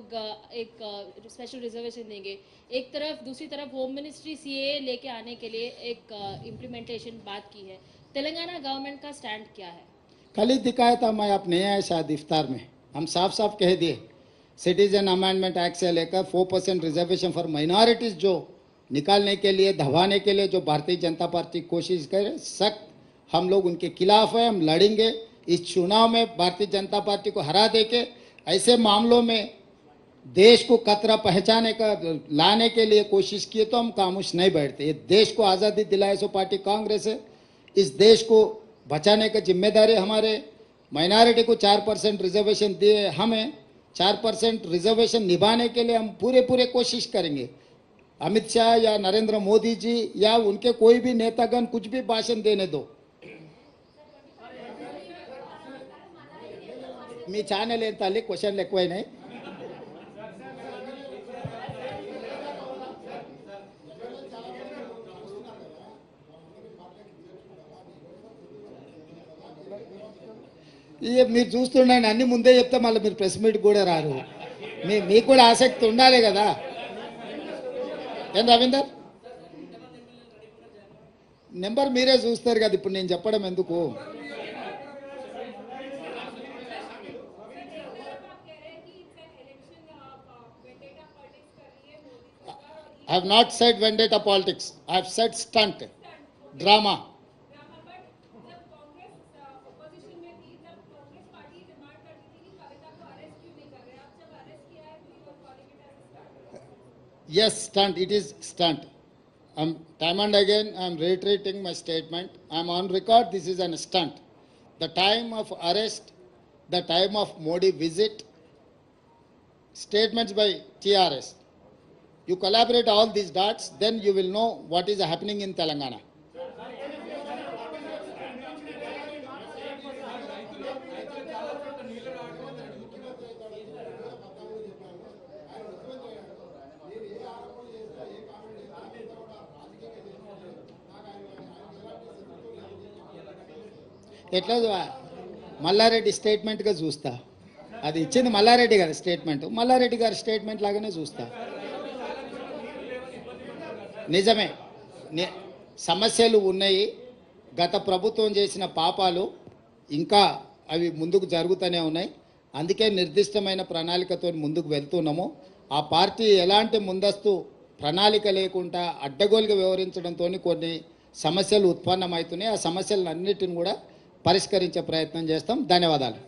लोग एक special reservation देंगे। एक तरफ़, दूसरी तरफ़ होम मिनिस्ट्री सीए लेके आने के लिए एक इम्प्लीमेंटेशन बात की है। तेलंगाना गवर्नमेंट का स्टैंड क्या है? कल ही दिखाया था मैं आप नहीं आए शायद इफ्तार में। हम साफ़ साफ़ कह दिए सिटीजन अमेंडमेंट एक्ट से लेकर four percent reservation for minorities जो निकालने के लिए, दबाने के लिए, जो भारतीय जनता पार्टी कोशिश करे सख्त हम लोग उनके खिलाफ है, हम लड़ेंगे। इस चुनाव में भारतीय जनता पार्टी को हरा देके, ऐसे मामलों में देश को खतरा पहचाने का, लाने के लिए कोशिश किए तो हम खामोश नहीं बैठते। ये देश को आज़ादी दिलाए सो पार्टी कांग्रेस है। इस देश को बचाने का ज़िम्मेदारी हमारे माइनॉरिटी को चार परसेंट रिजर्वेशन दिए हमें। चार परसेंट रिजर्वेशन निभाने के लिए हम पूरे पूरे कोशिश करेंगे। अमित शाह या नरेंद्र मोदी जी या उनके कोई भी नेतागण कुछ भी भाषण देने दो। मी ले क्वेश्चन लेकिन नहीं। ఇక మీరు చూస్తుండండి అన్ని ముందే చెప్తే మళ్ళీ మీరు ప్రెస్ మీట్ కూడా రారు మీ మీకు కూడా ఆసక్తి ఉండాలి కదా ఏం రవీందర్ నెంబర్ మీరే చూస్తారు కదా ఇప్పుడు నేను చెప్పడం ఎందుకు I have not said vendetta politics. I have said stunt, drama. Yes, stunt. It is stunt. I'm time and again. I'm reiterating my statement. I'm on record. This is an stunt. The time of arrest, the time of Modi visit, statements by TRS. You collaborate all these dots, then you will know what is happening in Telangana. ఎట్లా మల్లారెడ్డి స్టేట్మెంట్గా చూస్తా. అది ఇచ్చింది మల్లారెడ్డి గారి statement. Mallareddy గారి statement లాగానే చూస్తా. నిజమే. సమస్యలు ఉన్నాయి. గత ప్రభుత్వం చేసిన పాపాలు ఇంకా అవి ముందుకు జరుగుతూనే ఉన్నాయి. అందుకే నిర్దిష్టమైన ప్రణాళికతో ముందుకు వెళ్తున్నాము. ఆ పార్టీ ఎలాంటి ముందస్తు ప్రణాళిక లేకుండా అడ్డగోలుగా వ్యవహరించడంతో కొన్ని సమస్యలు ఉత్పన్నమవుతున్నాయి. ఆ సమస్యలన్నిటిని కూడా పరిష్కరించే ప్రయత్నం చేస్తాం. ధన్యవాదాలు.